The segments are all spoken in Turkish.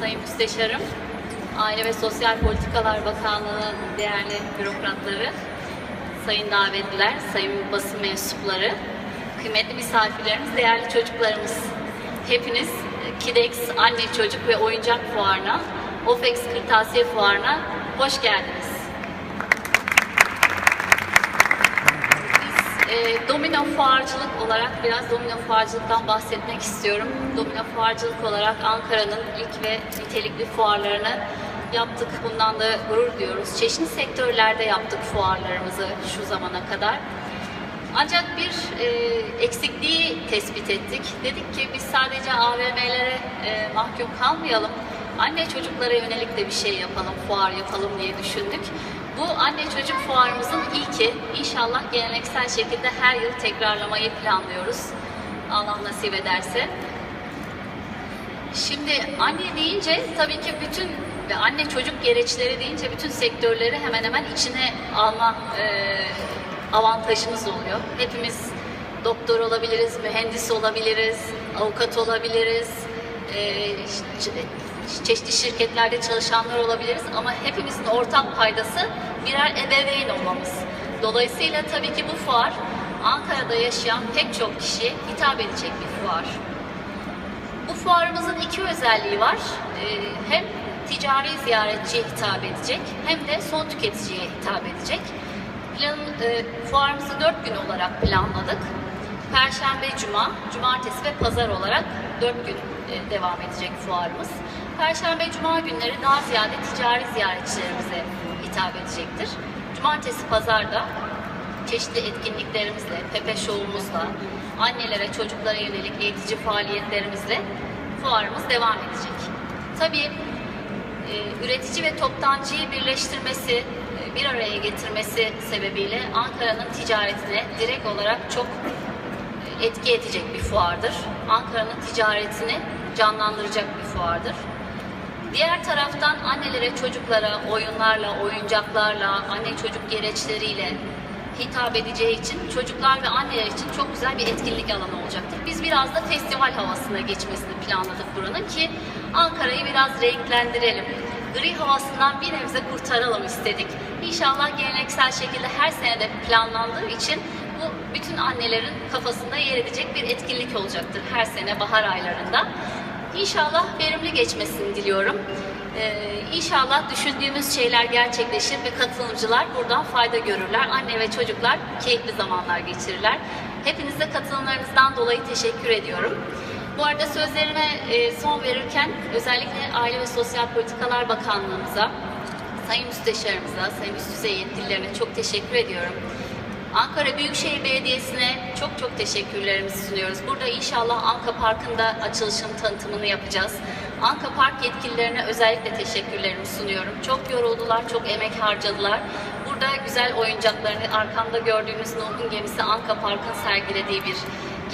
Sayın Müsteşarım, Aile ve Sosyal Politikalar Bakanlığı'nın değerli bürokratları, sayın davetliler, sayın basın mensupları, kıymetli misafirlerimiz, değerli çocuklarımız. Hepiniz KİDEX Anne Çocuk ve Oyuncak Fuarı'na, OFEX Kırtasiye Fuarı'na hoş geldiniz. E, domino fuarcılık olarak biraz domino fuarcılıktan bahsetmek istiyorum. Domino fuarcılık olarak Ankara'nın ilk ve nitelikli fuarlarını yaptık. Bundan da gurur duyuyoruz. Çeşitli sektörlerde yaptık fuarlarımızı şu zamana kadar. Ancak bir e, eksikliği tespit ettik. Dedik ki biz sadece AVM'lere e, mahkum kalmayalım. Anne çocuklara yönelik de bir şey yapalım, fuar yapalım diye düşündük. Bu anne çocuk fuarımızın ilki. İnşallah geleneksel şekilde her yıl tekrarlamayı planlıyoruz. Allah nasip ederse. Şimdi anne deyince tabii ki bütün ve anne çocuk gereçleri deyince bütün sektörleri hemen hemen içine alma e, avantajımız oluyor. Hepimiz doktor olabiliriz, mühendis olabiliriz, avukat olabiliriz, e, çe- çeşitli şirketlerde çalışanlar olabiliriz ama hepimizin ortak paydası birer ebeveyn olmamız. Dolayısıyla tabii ki bu fuar Ankara'da yaşayan pek çok kişiye hitap edecek bir fuar. Bu fuarımızın iki özelliği var. Ee, hem ticari ziyaretçiye hitap edecek hem de son tüketiciye hitap edecek. Plan, e, fuarımızı dört gün olarak planladık. Perşembe, Cuma, Cumartesi ve Pazar olarak dört gün e, devam edecek fuarımız. Perşembe, Cuma günleri daha ziyade ticari ziyaretçilerimize hitap edecektir. Cumartesi, Pazar'da çeşitli etkinliklerimizle, Pepe Show'umuzla, annelere, çocuklara yönelik eğitici faaliyetlerimizle fuarımız devam edecek. Tabii e, üretici ve toptancıyı birleştirmesi, e, bir araya getirmesi sebebiyle Ankara'nın ticaretine direkt olarak çok e, etki edecek bir fuardır. Ankara'nın ticaretini canlandıracak bir fuardır. Diğer taraftan annelere, çocuklara oyunlarla, oyuncaklarla, anne çocuk gereçleriyle hitap edeceği için çocuklar ve anneler için çok güzel bir etkinlik alanı olacaktır. Biz biraz da festival havasına geçmesini planladık buranın ki Ankara'yı biraz renklendirelim. Gri havasından bir nebze kurtaralım istedik. İnşallah geleneksel şekilde her senede planlandığı için bu bütün annelerin kafasında yer edecek bir etkinlik olacaktır her sene bahar aylarında. İnşallah verimli geçmesini diliyorum. Ee, inşallah düşündüğümüz şeyler gerçekleşir ve katılımcılar buradan fayda görürler. Anne ve çocuklar keyifli zamanlar geçirirler. Hepinize katılımlarınızdan dolayı teşekkür ediyorum. Bu arada sözlerime e, son verirken özellikle Aile ve Sosyal Politikalar Bakanlığımıza, Sayın Müsteşarımıza, Sayın Üst Düzey Yetkililerine çok teşekkür ediyorum. Ankara Büyükşehir Belediyesi'ne çok çok teşekkürlerimizi sunuyoruz. Burada inşallah Anka Parkı'nda açılışın tanıtımını yapacağız. Anka Park yetkililerine özellikle teşekkürlerimi sunuyorum. Çok yoruldular, çok emek harcadılar. Burada güzel oyuncaklarını arkamda gördüğünüz Nuh'un gemisi Anka Park'ın sergilediği bir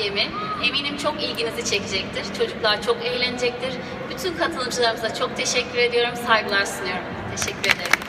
gemi. Eminim çok ilginizi çekecektir. Çocuklar çok eğlenecektir. Bütün katılımcılarımıza çok teşekkür ediyorum. Saygılar sunuyorum. Teşekkür ederim.